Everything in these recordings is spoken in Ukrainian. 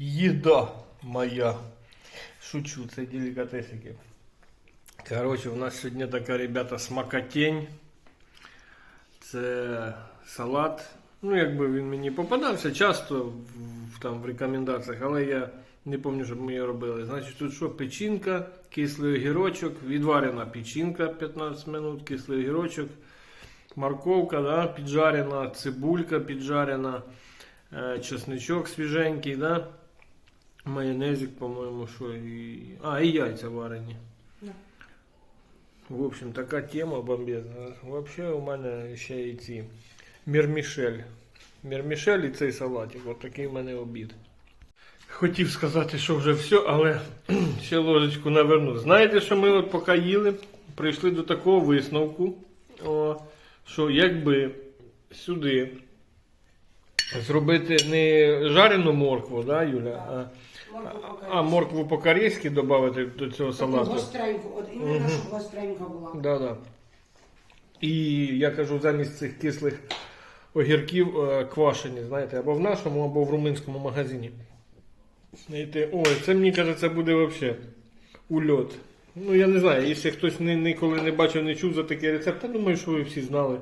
їда моя. Шучу, це делікатесики. Коротше, у нас сьогодні така, ребята, смакотень. Це салат. Ну, якби він мені попадався часто в, там, в рекомендаціях, але я не пам'ятаю, щоб ми її робили. Значить, тут що, печінка, кислий огірочок, відварена печінка 15 минут, кислий огірочок, морковка, да, піджарена, цибулька піджарена, е, чесничок свіженький, да, майонезик, по-моєму, що і. А, і яйця варені. Да. В общем, така тема бомбезна. Вообще у мене ще і ці мірмішель. Мірмішель і цей салатик. От такий в мене обід. Хотів сказати, що вже все, але ще ложечку наверну. Знаєте, що ми от поки їли, прийшли до такого висновку, що якби сюди зробити не жарену моркву, да, Юля, а, а моркву по-корейськи додати до цього салату. Гостренько, от іменно, щоб гостренька була. Да, да. І я кажу, замість цих кислих огірків е, квашені, знаєте, або в нашому, або в румунському магазині. Знаєте, ой, це мені кажеться буде взагалі ульот. Ну, я не знаю, якщо хтось ні- ніколи не бачив, не чув за такий рецепт, я думаю, що ви всі знали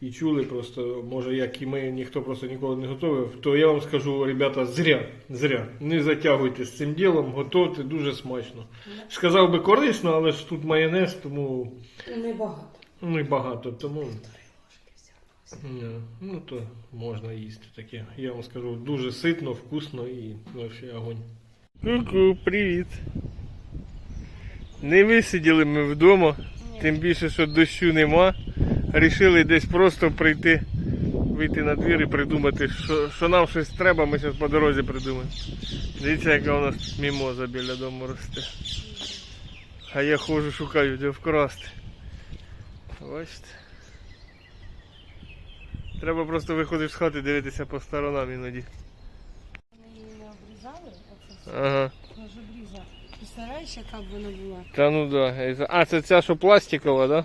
і чули просто, може, як і ми, ніхто просто ніколи не готував, то я вам скажу, ребята, зря, зря. Не затягуйте з цим ділом, готуйте дуже смачно. Сказав би корисно, але ж тут майонез, тому Небагато. Ну і багато, тому. Ні, Ну то можна їсти таке. Я вам скажу, дуже ситно, вкусно і вообще огонь. Ку-ку, привіт. Не висиділи ми вдома, тим більше, що дощу нема. Рішили десь просто прийти, вийти на двір і придумати, що, що нам щось треба, ми зараз по дорозі придумаємо. Дивіться, яка у нас мімоза біля дому росте. А я ходжу, шукаю, де вкрасти. Бачите? Треба просто виходити з хати, дивитися по сторонам іноді. Вони її не обрізали, оце все. Ага. Представляєш, яка б вона була? Та ну да. А, це ця, що пластикова. Так,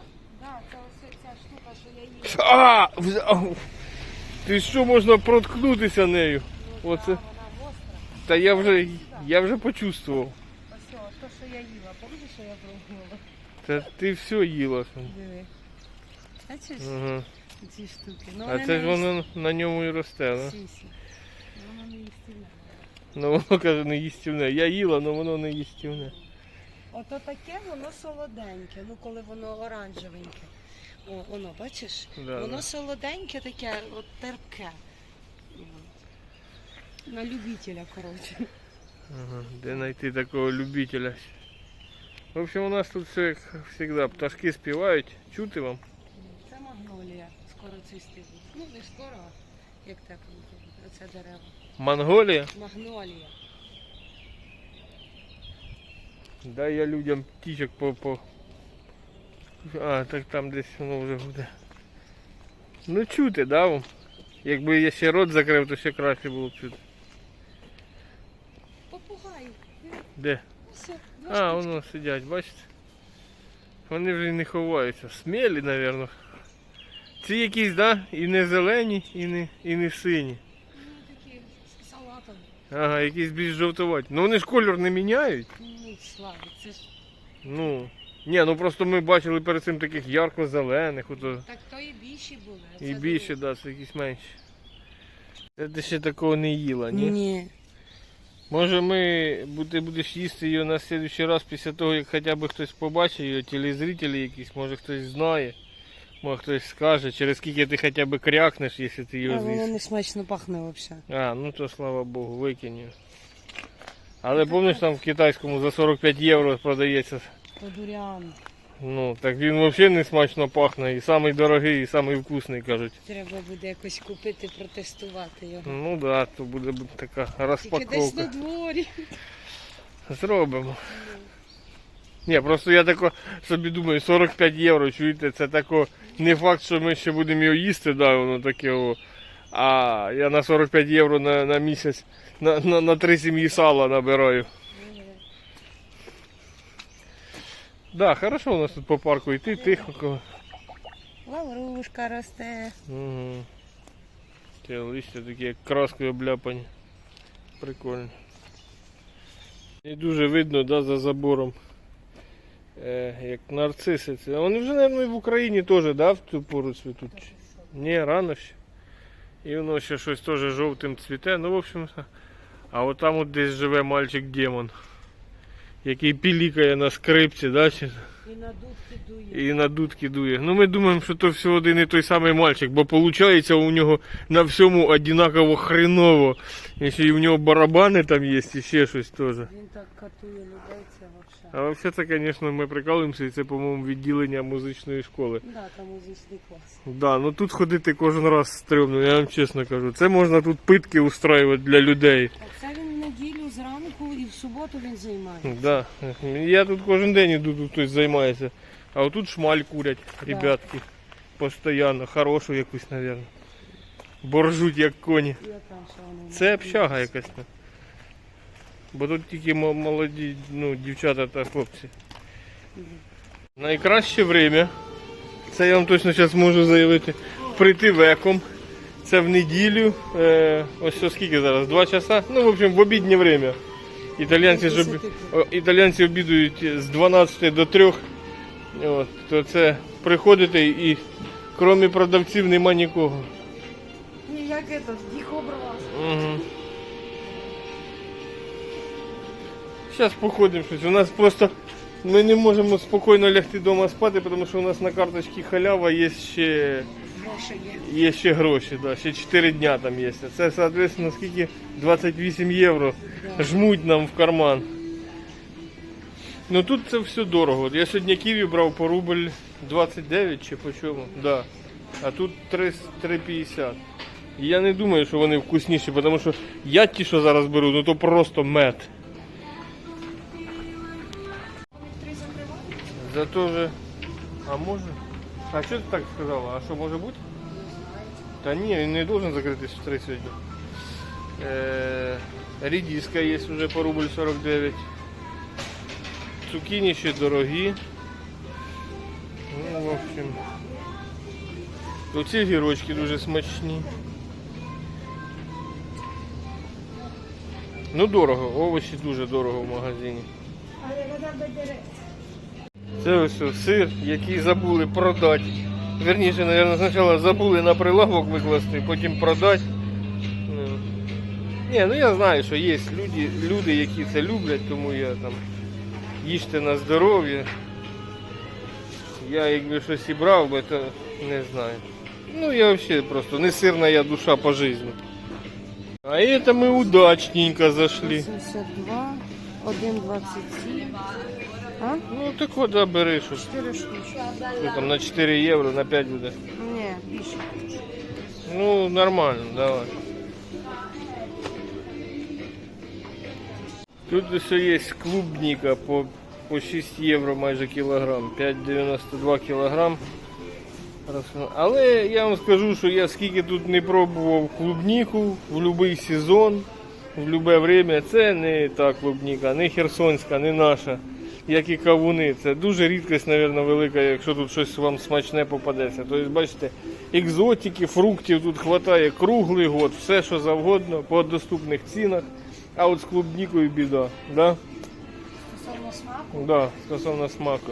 це ось ця штука, що я їла. А! Ти що можна проткнутися нею? Оце. Та я вже, я вже почувствував. Ось, то, що я їла. Помниш, що я пробувала? Та ти все їла. Диви. Бачиш Ага. ці штуки? Ну, А вони це ж не воно на ньому і росте, да? Воно не їстівне. Ну воно каже не їстівне. Я їла, але воно не їстівне. Ото таке воно солоденьке, ну коли воно оранжевеньке. О, воно, бачиш? Да, воно да. солоденьке таке, от терпке. На любителя, коротше. Ага, де знайти такого любителя? В общем, у нас тут все як завжди. Пташки співають. Чути вам? Це магнолія. Скоро цвісти буде. Ну, не скоро, а як буде. Оце дерево. Монголія? Магнолія. Дай я людям птічок по, по. А, так там десь воно вже буде. Ну чути, да? Якби я ще рот закрив, то ще краще було б чути. Попугай. Де? Все, А, воно сидять, бачите? Вони вже не ховаються. Смілі, напевно. Ці якісь, да? І не зелені, і не, і не сині. Ну, такі з салатом. Ага, якісь більш жовтуваті. Ну вони ж колір не міняють. Ну, славі, це ж. Ну. Ні, ну просто ми бачили перед цим таких ярко-зелених, ото Так то і більші були. а і більше, да, це якісь менші. Це ти ще такого не їла, ні? Ні. Може ми бу- ти будеш їсти її на наступний раз після того, як хоча б хтось побачить її, телезрителі якісь, може хтось знає, може хтось скаже, через скільки ти хоча б крякнеш, якщо ти А її воно з'їш. не смачно пахне взагалі. А, ну то слава Богу, викинь. її. Але пам'ятаєш там в китайському за 45 євро продається. То дуріан. Ну, так він взагалі не смачно пахне, і самий дорогий, і самий вкусний, кажуть. Треба буде якось купити, протестувати його. Ну да, то буде така Тільки десь на дворі. Зробимо. Ні, просто я тако собі думаю, 45 євро, чуєте, це тако не факт, що ми ще будемо його їсти, да, воно таке. О. А я на 45 євро на, на місяць на, на, на три сім'ї сала набираю. Да, хорошо у нас тут по парку йти, тихо. Лаврушка росте. Угу. Ті листя такі як краскою обляпані. Прикольно. Не дуже видно, да, за забором. Е, як нарциси. Це. Вони вже, мабуть, в Україні теж, да, в цю пору цвітуть. Ні, рано ще. І воно ще щось теж жовтим цвіте. Ну, в общем, а от там от десь живе мальчик демон, який пілікає на скрипці, да, чи, І на дудки дує. і на дудки дує. Ну ми думаємо, що то все один і той самий мальчик, бо виходить у нього на всьому одинаково хреново. І ще й у нього барабани там є, і ще щось теж. Він так катує людей, це взагалі. А вообще це, звісно, ми прикалуємося, і це, по-моєму, відділення музичної школи. Да, там музичний клас. Да, ну тут ходити кожен раз стрьомно, я вам чесно кажу. Це можна тут питки устраювати для людей. А це він в неділю зранку і в суботу він займає. Да. Я тут кожен день іду, тут хтось займається. А отут шмаль курять, ребятки. Постоянно, хорошу якусь, мабуть. Боржуть як коні. І там що вони. Це общага якась. ну. Бо тут тільки мо- молоді ну, дівчата та хлопці. Найкраще время, це я вам точно зараз можу заявити, прийти веком. Це в неділю. Е, ось що скільки зараз? Два часа. Ну, в общем, в обіднє время. Італійці, ж обі- о, обідують з 12 до 3. От, то це приходите і крім продавців нема нікого. Ні, як это, їх обрала. Угу. Зараз походимо щось. У нас просто ми не можемо спокійно лягти вдома спати, тому що у нас на карточці халява є ще, Гроші є. є ще гроші. Да. Ще 4 дня там є. Це, соответственно, скільки? 28 євро жмуть нам в карман. Ну тут це все дорого. Я сьогодні ківі брав по рубль 29 чи по чому? Да. А тут 3,50. Я не думаю, що вони вкусніші, тому що я ті, що зараз беру, ну то просто мед. Зато же. А може? А що ти так сказала? А що може бути? Та ні, він не должен закритись в 3 сьогодні. Е, Рідіска є вже по рубль 49. Цукіні ще дорогі. Ну, в общем. Оці гірочки дуже смачні. Ну дорого, овочі дуже дорого в магазині. Це ось сир, який забули продати. Верніше, мабуть, спочатку забули на прилавок викласти, потім продати. Ну. Ні, ну я знаю, що є люди, люди, які це люблять, тому я там їжте на здоров'я. Я якби щось і брав би, то не знаю. Ну я взагалі просто не сирна я душа по житті. А это мы удачненько зашли. 82, 1,27. А? Ну так от да, бери. 4 штучки. Що там на 4 євро, на 5 буде. Ні, більше. Ну, нормально, давай. Тут все є клубника по, по 6 євро майже кілограм, 5,92 кілограм. Але я вам скажу, що я скільки тут не пробував клубніку в будь-який сезон, в будь-яке время, це не та клубніка, не херсонська, не наша, як і кавуни. Це дуже рідкість, мабуть, велика, якщо тут щось вам смачне попадеться. Тобто, бачите, екзотики, фруктів тут вистачає круглий год, все що завгодно, по доступних цінах. А от з клубнікою біда. Да? Стосовно смаку. Да, стосовно смаку.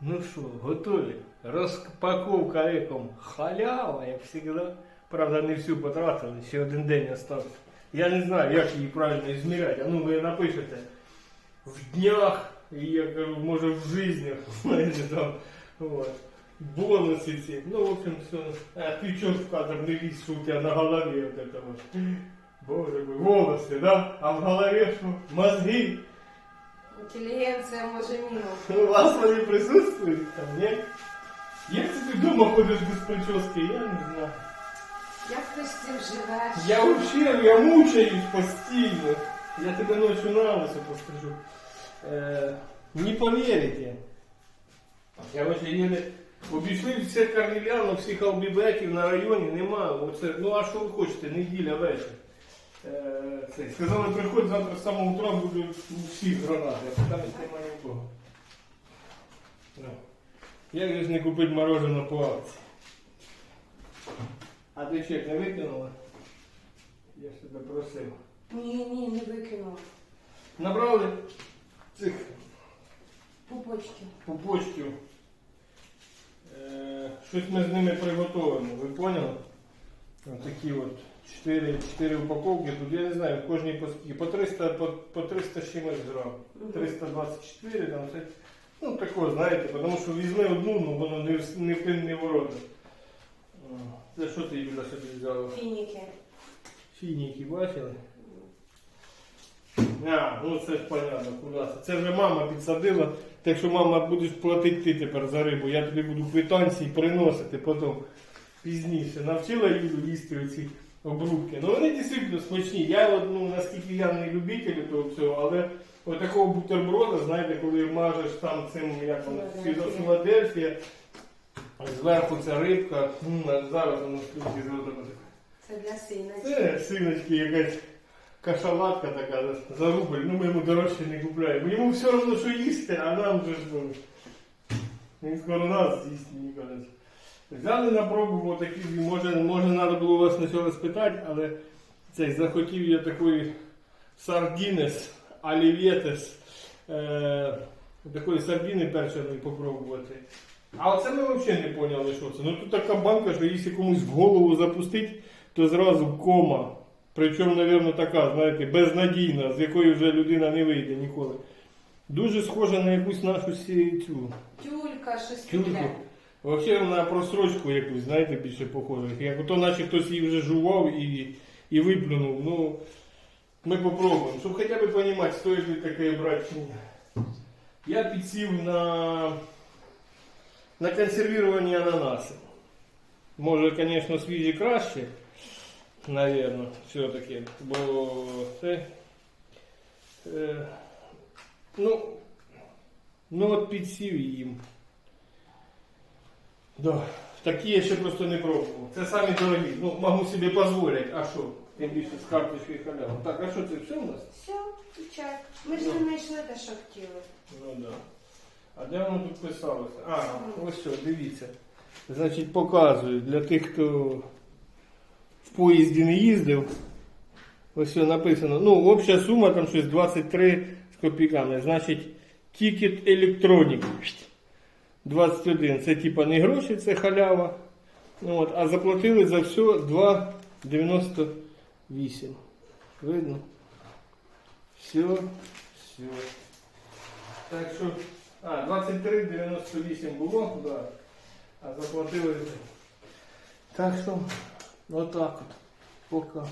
Ну що, готові? Розпаковка еком халява, як завжди. Правда, не всю потратили, ще один день остався. Я не знаю, як її правильно ізміряти. А ну ви напишете в днях, і я кажу, може в жизнях, знаєте, там. Вот. Бонуси ці. Ну, в общем, все. А ти чого в кадр не лізь, що у тебе на голові от это вот. Боже мой, волосы, да? А в голове что? Мозги. Інтелігенція може мінус. У вас вони присутствують там, ні? Як це ти вдома ходиш без прически, я не знаю. Як ти з цим живеш? Я вообще, я мучаюсь постійно. Я тебе ночью на лысо пострижу. Е, не поверите. Короче, їде, обійшли все Карнеляно, всіх албібеків на районі, немає. Оце, ну а що ви хочете, неділя вечір. Е, це, сказали, приходь завтра з самого утра будуть у всіх гранати. А там немає нікого. Як же ж не купити мороженое по акції? А ти чек не викинула? Я ж тебе просив. Ні, ні, не викинула. Набрали цих Пупочки. пупочків. Е, щось ми з ними приготуємо, ви поняли? Ось такі от 4, 4 упаковки. Тут я не знаю, в кожній по скільки. По 300, по, по 300 з чимось грам. 324, там все. Ну тако, знаєте, тому що візьми одну, ну воно не, в- не пин, не ворота. Це що ти Юля собі взяла? Фініки. Фініки бачили? А, ну це ж понятно, куди це. Це вже мама підсадила. Так що мама будеш платити ти тепер за рибу. Я тобі буду квитанції приносити потім пізніше. Навчила Юлю їсти оці обрубки. Ну вони дійсно смачні. Я от, ну, наскільки я не любитель того всього, але от такого бутерброда, знаєте, коли мажеш там цим, як воно, Філадельфія. Зверху ця рибка, зараз воно слюбки зробити. Це для сина. Це синочки якась кашалатка така за- рубль, ну ми йому дорожче не купляємо. Йому все одно, що їсти, а нам же ж ну. Він скоро нас з'їсть, мені кажуть. Взяли на пробу отакі, може, може треба було вас на цього спитати, але цей захотів я такої сардінес, алівєтес, е, такої сардіни першої попробувати. А оце ми взагалі не поняли, що це. Ну тут така банка, що якщо комусь в голову запустити, то зразу кома. Причому, мабуть, така, знаєте, безнадійна, з якої вже людина не вийде ніколи. Дуже схожа на якусь нашу цю Тюлька, щось тюльку. таке. Взагалі на просрочку якусь, знаєте, більше похоже. Як ото наче хтось її вже жував і, і виплюнув. Ну, ми попробуємо. Щоб хоча б розуміти, стоїть ли таке брати чи ні. Я підсів на, на консервіровані ананаси. Може, звісно, свіжі краще, навірно, все-таки. Бо це. Е, ну, ну от підсів їм. Да. Такі я ще просто не пробував. Це самі дорогі. Ну, можу собі дозволити. А що? Тим більше з карточкою халява. Так, а що це все у нас? Все, і чек. Ми ж не знайшли те, що хотіли. Ну да. А де воно тут писалося? А, ось що, дивіться. Значить, показую для тих, хто в поїзді не їздив. Ось що написано. Ну, обща сума там щось 23 з копійками. Значить, тікет електронік. 21. Це типа не гроші, це халява. Ну, от, а заплатили за все 2,98. Видно? Все, все. Так що, а, 23,98 було, да. А заплатили. Так що, отак от. Пока.